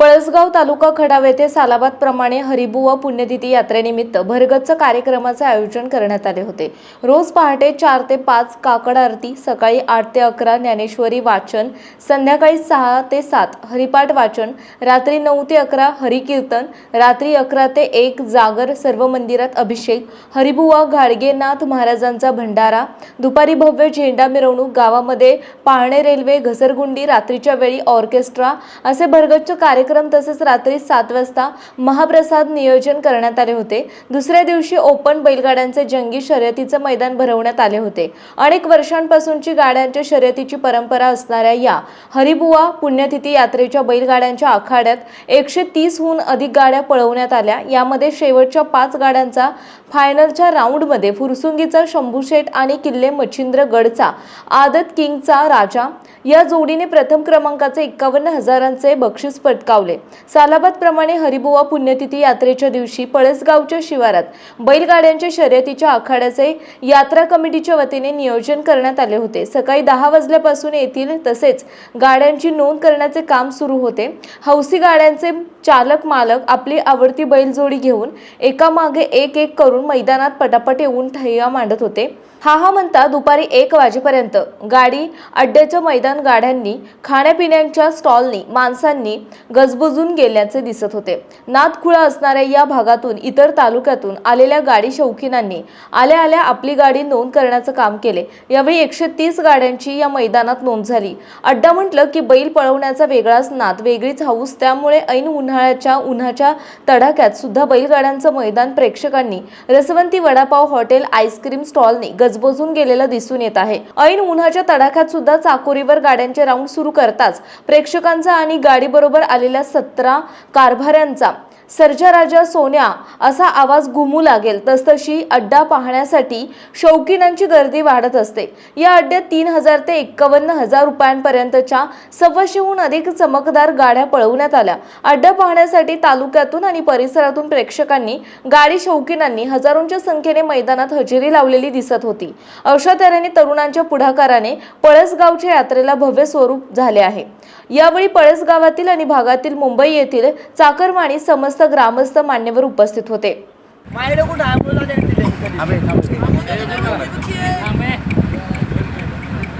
पळसगाव तालुका खडाव येथे सालाबाद प्रमाणे हरिबुवा पुण्यतिथी यात्रेनिमित्त भरगच्च कार्यक्रमाचे आयोजन करण्यात आले होते. रोज पहाटे चार ते पाच काकड आरती सकाळी आठ ते अकरा ज्ञानेश्वरी वाचन संध्याकाळी सहा ते सात हरिपाठ वाचन रात्री नऊ ते अकरा हरिकीर्तन रात्री अकरा ते एक जागर सर्व मंदिरात अभिषेक हरिबुवा गाडगेनाथ महाराजांचा भंडारा दुपारी भव्य झेंडा मिरवणूक गावामध्ये पाहणे रेल्वे घसरगुंडी रात्रीच्या वेळी ऑर्केस्ट्रा असे भरगच्च कार्यक्रम तसेच रात्री सात वाजता महाप्रसाद नियोजन करण्यात आले होते. दुसऱ्या दिवशी ओपन बैलगाड्यांचे जंगी शर्यतीचं मैदान भरवण्यात आले होते. अनेक वर्षांपासूनची गाड्यांच्या शर्यतीची परंपरा असणाऱ्या या हरिबुवा पुण्यतिथी यात्रेच्या बैलगाड्यांच्या आखाड्यात एकशे तीसहून अधिक गाड्या पळवण्यात आल्या. यामध्ये शेवटच्या पाच गाड्यांचा फायनलच्या राऊंडमध्ये फुरसुंगीचा शंभूशेठ आणि किल्ले मच्छिंद्र गडचा आदत किंगचा राजा. या जोडीने प्रथम क्रमांकाचे एक्कावन्न हजारांचे बक्षीस पटकावले. सालाबाद सालाबादप्रमाणे हरिबुवा पुण्यतिथी यात्रेच्या दिवशी पळसगावच्या शिवारात बैलगाड्यांच्या शर्यतीच्या आखाड्याचे यात्रा कमिटीच्या वतीने नियोजन करण्यात आले होते. सकाळी दहा वाजल्यापासून येथील तसेच गाड्यांची नोंद करण्याचे काम सुरू होते. हौसी गाड्यांचे चालक मालक आपली आवडती बैलजोडी घेऊन एकामागे एक एक करून मैदानात पटापट येऊन ठैया मांडत होते. हा हा म्हणता दुपारी एक वाजेपर्यंत. गाडी अड्ड्याचं मैदान गाड्यांनी खाण्यापिण्याच्या स्टॉलनी माणसांनी गजबजून गेल्याचे दिसत होते. नादखुळा असणाऱ्या या भागातून इतर तालुक्यातून आलेल्या गाडी शौकीनांनी आल्या आल्या आपली गाडी नोंद करण्याचं काम केले. यावेळी एकशे तीस गाड्यांची या मैदानात नोंद झाली. अड्डा म्हटलं की बैल पळवण्याचा वेगळाच नाद वेगळीच हाऊस त्यामुळे ऐन उन्हाळ्याच्या उन्हाच्या तडाख्यात सुद्धा बैलगाड्यांचं मैदान प्रेक्षकांनी रसवंती वडापाव हॉटेल आईस्क्रीम स्टॉलनी गजबजून गेलेलं दिसून येत आहे. ऐन उन्हाच्या तडाख्यात सुद्धा चाकोरीवर गाड्यांचे राऊंड सुरू करताच प्रेक्षकांचा आणि गाडीबरोबर आलेल्या सतरा कारभाऱ्यांचा सर्जा राजा सोन्या असा आवाज घुमू लागेल. तसतशी अड्डा पाहण्यासाठी शौकीनांची गर्दी वाढत असते. या अड्ड्यात तीन हजार ते एक्कावन्न हजार रुपयांपर्यंतच्या सव्वाशेहून अधिक चमकदार गाड्या पळवण्यात आल्या. अड्डा पाहण्यासाठी तालुक्यातून आणि परिसरातून प्रेक्षकांनी गाडी शौकीनांनी हजारोंच्या संख्येने मैदानात हजेरी लावलेली दिसत होती. अशा तऱ्हेने तरुणांच्या पुढाकाराने पळसगावच्या यात्रेला भव्य स्वरूप झाले आहे. यावेळी पळसगावातील आणि भागातील मुंबई येथील चाकरमानी समस्त ग्रामस्थ मान्यवर उपस्थित होते.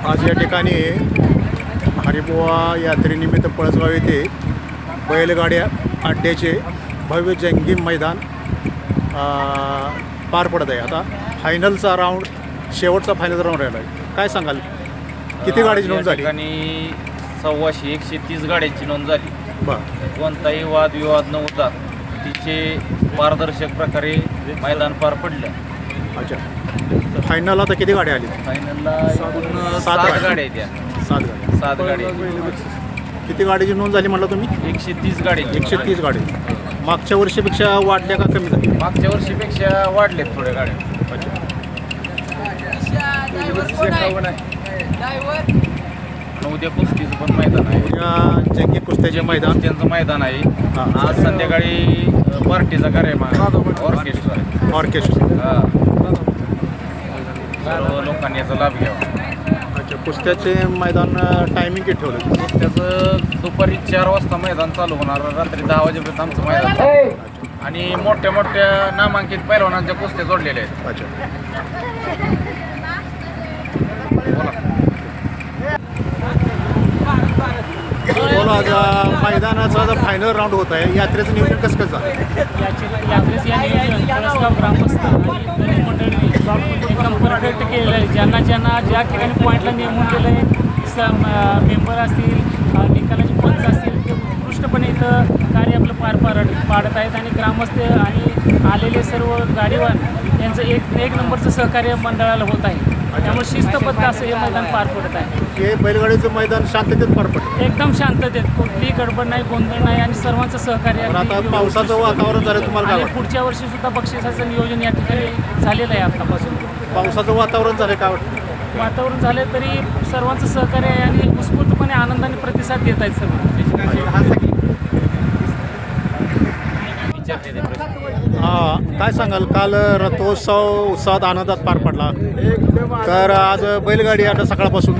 आज या ठिकाणी हरिबुवा यात्रेनिमित्त पळसगाव येथे बैलगाड्या अड्ड्याचे भव्य जंगी मैदान पार पडत आहे. आता फायनलचा राऊंड शेवटचा फायनल राऊंड राहिला आहे. काय सांगाल? किती गाडीची नोंद झाली? ठिकाणी सव्वाशे एकशे तीस गाड्यांची नोंद झाली. कोणताही वादविवाद न होता तिचे पारदर्शक प्रकारे मैदान पार पडलं. अच्छा. फायनल आता किती गाड्या आली? फायनलला एकूण सात सात गाड्या. गाड्या आहेत त्या सात गाड्या. सात गाड्या. किती गाडीची नोंद झाली म्हटलं तुम्ही? एकशे तीस गाड्या एकशे तीस गाडी. मागच्या वर्षीपेक्षा वाढल्या का कमी झाल्या? मागच्या वर्षीपेक्षा वाढलेत थोड्या गाड्या. अच्छा. आणि उद्या कुस्तीचं पण मैदान आहे. जंगी कुस्त्याचे मैदान. कुस्त्यांचं मैदान आहे. आज संध्याकाळी पार्टीचा कार्यक्रम ऑर्केस्ट्रा आहे ऑर्केस्ट्रा. हा. सर्व लोकांनी याचा लाभ घ्यावा. अच्छा कुस्त्याचे मैदान टायमिंग किती ठेवलं त्याचं दुपारी चार वाजता मैदान चालू होणार. रात्री दहा वाजेपर्यंत आमचं मैदान चालू. आणि मोठ्या मोठ्या नामांकित पैलवानांच्या कुस्त्या जोडलेल्या आहेत. अच्छा बोला आता मैदानाचा आता फायनल राऊंड होत आहे यात्रेचं नियोजन कसं कसं झालं? ग्रामस्थ परफेक्ट केलं आहे ज्यांना ज्यांना ज्या ठिकाणी पॉईंटला नेमून केलं आहे स मेंबर असतील निकालाचे पंच असतील ते उत्कृष्टपणे इथं कार्य आपलं पार पार पाडत आहेत आणि ग्रामस्थ आणि आलेले सर्व गाडीवान यांचं एक एक नंबरचं सहकार्य मंडळाला होत आहे. त्यामुळे शिस्तबद्ध असं हे मैदान पार पडत आहे. हे बैलगाडीचं मैदान शांततेत पार पडलं एकदम शांततेत. कुठलीही गडबड नाही गोंधळ नाही आणि सर्वांचं सहकार्य पण आता अगदी पावसाचं वातावरण झालं तुम्हाला आणि पुढच्या वर्षी सुद्धा बक्षिसाचं नियोजन या ठिकाणी झालेलं आहे आतापासून. पावसाचं वातावरण झालं काय वाटतं? वातावरण झालं तरी सर्वांचं सहकार्य आहे आणि उत्स्फूर्तपणे आनंदाने प्रतिसाद देत आहेत सर्व. हां काय सांगाल? काल रथोत्सव उत्साहात आनंदात पार पडला. तर आज बैलगाडी आता सकाळपासून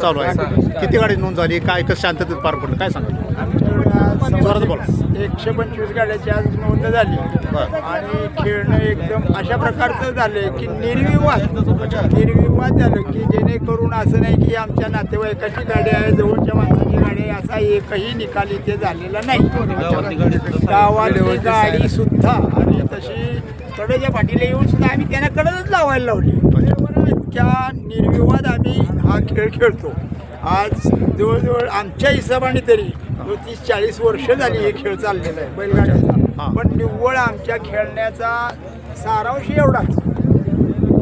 चालू आहे. किती गाडी नोंद झाली? काय कसं शांततेत पार पडलं? काय सांगाल? बोला. एकशे पंचवीस गाड्याची आज नोंद झाली. आणि खेळणं एकदम अशा प्रकारचं झालंय की निर्विवाद. निर्विवाद झालं की जेणेकरून असं नाही की आमच्या नातेवाईकाची गाडी आहे जवळच्या माणसाची गाडी आहे असा एकही निकाल इथे झालेला नाही. गावातली गाडी सुद्धा आणि तशी कडेच्या पाठीला येऊन सुद्धा आम्ही त्यांना कडलच लावायला लावली. इतक्या निर्विवाद आम्ही हा खेळ खेळतो. आज जवळजवळ आमच्या हिशोबाने तरी तीस चाळीस वर्ष झाली हे खेळ चाललेला आहे. बैलगाड्याचा पण निव्वळ आमच्या खेळण्याचा सारांश एवढाच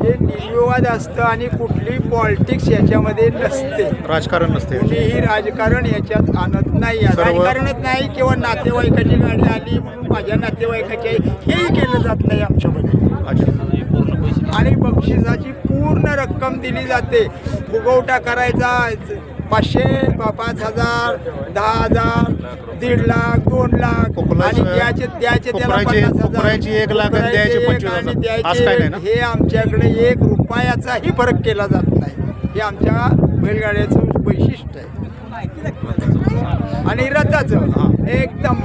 हे निर्विवाद असतं आणि कुठली पॉलिटिक्स याच्यामध्ये नसते. राजकारण नसते. कुणीही राजकारण याच्यात आणत नाही. राजकारणच नाही किंवा नातेवाईकाची गाडी आली म्हणून माझ्या नातेवाईकाची हेही केलं जात नाही आमच्यामध्ये. आणि बक्षिसाची पूर्ण रक्कम दिली जाते. फुगवटा करायचा पाचशे पाच हजार दहा हजार दीड लाख दोन लाख आणि द्यायचे द्यायचे त्याला पन्नास हजार. एक लाख आणि द्यायचे पंचवीस आणि हजार. द्यायचे असं काही नाही ना? हे आमच्याकडे एक रुपयाचाही फरक केला जात नाही हे आमच्या बैलगाड्याचं वैशिष्ट्य आहे आणि रथाचं एकदम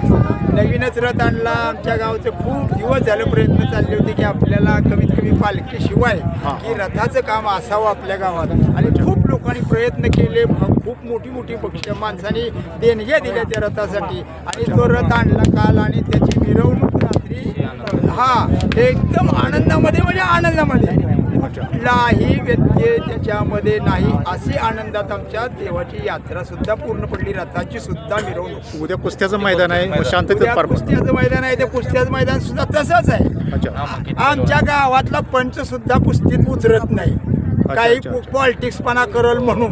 नवीनच रथ आणला आमच्या गावचे खूप दिवस झाले प्रयत्न चालले होते की आपल्याला कमीत कमी पालखीशिवाय हा. की रथाचं काम असावं आपल्या गावात आणि खूप लोकांनी प्रयत्न केले खूप मोठी मोठी पक्ष माणसांनी देणग्या दिल्या त्या रथासाठी. आणि तो रथ आणला काल आणि त्याची मिरवणूक रात्री हा एकदम आनंदामध्ये म्हणजे आनंदामध्ये. कुठलाही व्यत्यय त्याच्यामध्ये नाही अशी आनंदात आमच्या देवाची यात्रा सुद्धा पूर्ण पडली रथाची सुद्धा मिरवणूक. उद्या कुस्त्याचं मैदान आहे शांततेत कुस्त्याचं मैदान आहे ते कुस्त्याचं मैदान सुद्धा तसंच आहे. आमच्या गावातला पंच सुद्धा कुस्तीत उतरत नाही. काही. पॉलिटिक्सपणा करल म्हणून.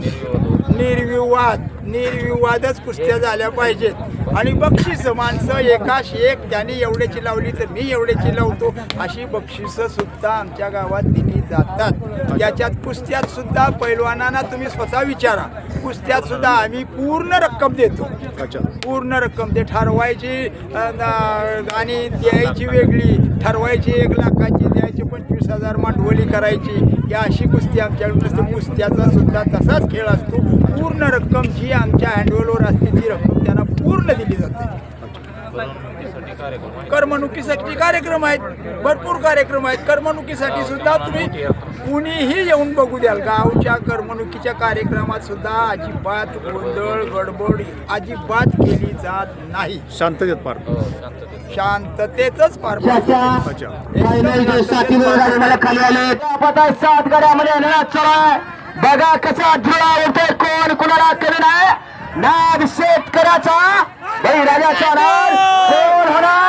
निर्विवाद निर्विवादच कुस्त्या झाल्या पाहिजेत. आणि बक्षीस माणसं एकाश एक त्याने एवढ्याची लावली तर मी एवढ्याची लावतो अशी बक्षिसं सुद्धा आमच्या गावात दिली जातात. त्याच्यात कुस्त्यात सुद्धा पैलवानांना तुम्ही स्वतः विचारा. कुस्त्यात सुद्धा आम्ही पूर्ण रक्कम देतो. पूर्ण रक्कम ते ठरवायची आणि द्यायची वेगळी ठरवायची एक लाखाची द्यायची पंचवीस हजार मांडवली करायची. या अशी कुस्ती आमच्याकडून असते कुस्त्याचा सुद्धा तसाच खेळ असतो. पूर्ण रक्कम जी आमच्या हँडवलवर असते ती रक्कम त्यांना पूर्ण दिली जाते. करमणुकीसाठी कार्यक्रम करमणुकीसाठी कार्यक्रम आहेत भरपूर कार्यक्रम आहेत. करमणुकीसाठी सुद्धा तुम्ही कुणीही येऊन बघू द्याल. गावच्या करमणुकीच्या कार्यक्रमात सुद्धा अजिबात गोंधळ गडबड अजिबात केली जात नाही. शांततेत पार. हो, शांततेत. शांततेतच पार. अच्छा. सात गड्यामध्ये आणण्यात चला. बघा कसा धुळा होतोय कोण कुणाला कमी नाही? नाद शेतकऱ्याचा. बळीराजाचा नाद. कोण होणार?